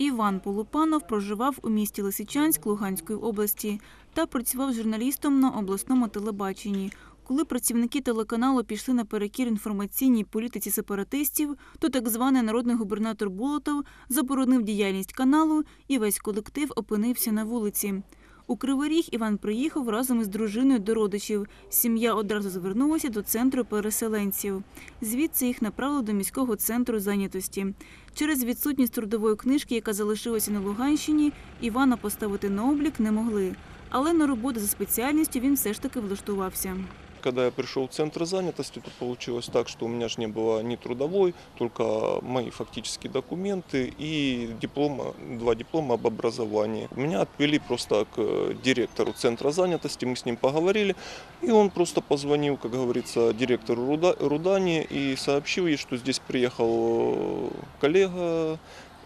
Іван Полупанов проживав у місті Лисичанськ Луганської області та працював журналістом на обласному телебаченні. Коли працівники телеканалу пішли на перекір інформаційній політиці сепаратистів, то так званий народний губернатор Болотов заборонив діяльність каналу, і весь колектив опинився на вулиці. У Кривий Ріг Іван приїхав разом із дружиною до родичів. Сім'я одразу звернулася до центру переселенців. Звідси їх направили до міського центру зайнятості. Через відсутність трудової книжки, яка залишилася на Луганщині, Івана поставити на облік не могли. Але на роботу за спеціальністю він все ж таки влаштувався. Когда я пришел в центр занятости, то получилось так, что у меня же не было ни трудовой, только мои фактические документы и диплом, два диплома об образовании. Меня отвели просто к директору центра занятости, мы с ним поговорили, и он просто позвонил, как говорится, директору Руда- Рудани и сообщил ей, что здесь приехал коллега,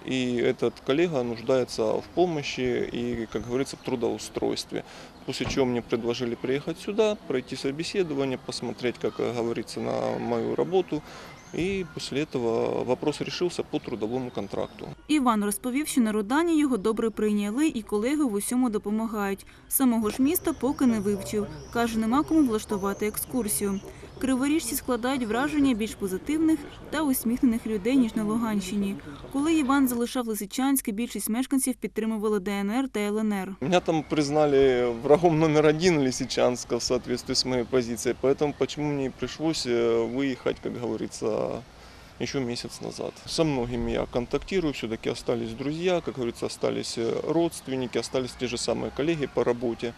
и этот коллега нуждается в помощи и, как говорится, в трудоустройстве. После чего мне предложили приехать сюда, пройти собеседование, посмотреть, как говорится, на мою работу. И после этого вопрос решился по трудовому контракту. Іван розповів, що на Рудані його добре прийняли і колеги в усьому допомагають. Самого ж міста поки не вивчив. Каже, нема кому влаштувати екскурсію. Криворіжці складають враження більш позитивних та усміхнених людей, ніж на Луганщині. Коли Іван залишав Лисичанське, більшість мешканців підтримували ДНР та ЛНР. Меня там признали врагом номер один Лисичанска в соответствии с моей позицией, поэтому почему мне и пришлось э, выехать, как говорится, еще месяц назад. Со многими я контактирую, все-таки остались друзья, как говорится, остались э, родственники, остались те же самые коллеги по работе.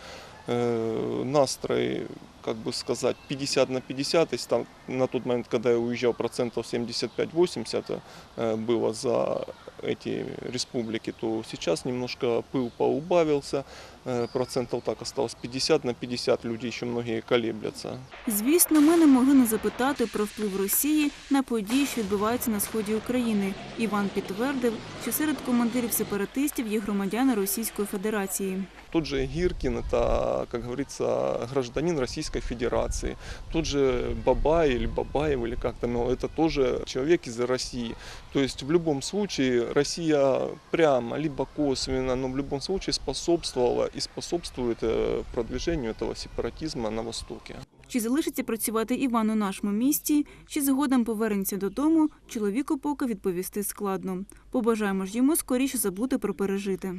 Э, Настрой, как бы сказать, 50 на 50, то есть там на тот момент, когда я уезжал, процентов 75-80 э, было за эти республики, то сейчас немножко пыл поубавился, э, процентов так осталось 50 на 50, люди еще многие колеблятся. Звісно, ми не могли не запитати про вплив Росії на події, що відбуваються на сході України. Іван підтвердив, що серед командирів сепаратистів є громадяни Російської Федерації. Тот же Гиркин, это, как говорится, гражданин Российской Федерации. Тот же Бабай или Бабаев, или как там его, это тоже человек из России. То есть в любом случае Россия прямо, либо косвенно, но в любом случае способствовала и способствують продвіженню цього сепаратизму на востокі. Чи залишиться працювати Іван у нашому місті, чи згодом повернеться додому, чоловіку поки відповісти складно. Побажаємо ж йому скоріше забути про пережите.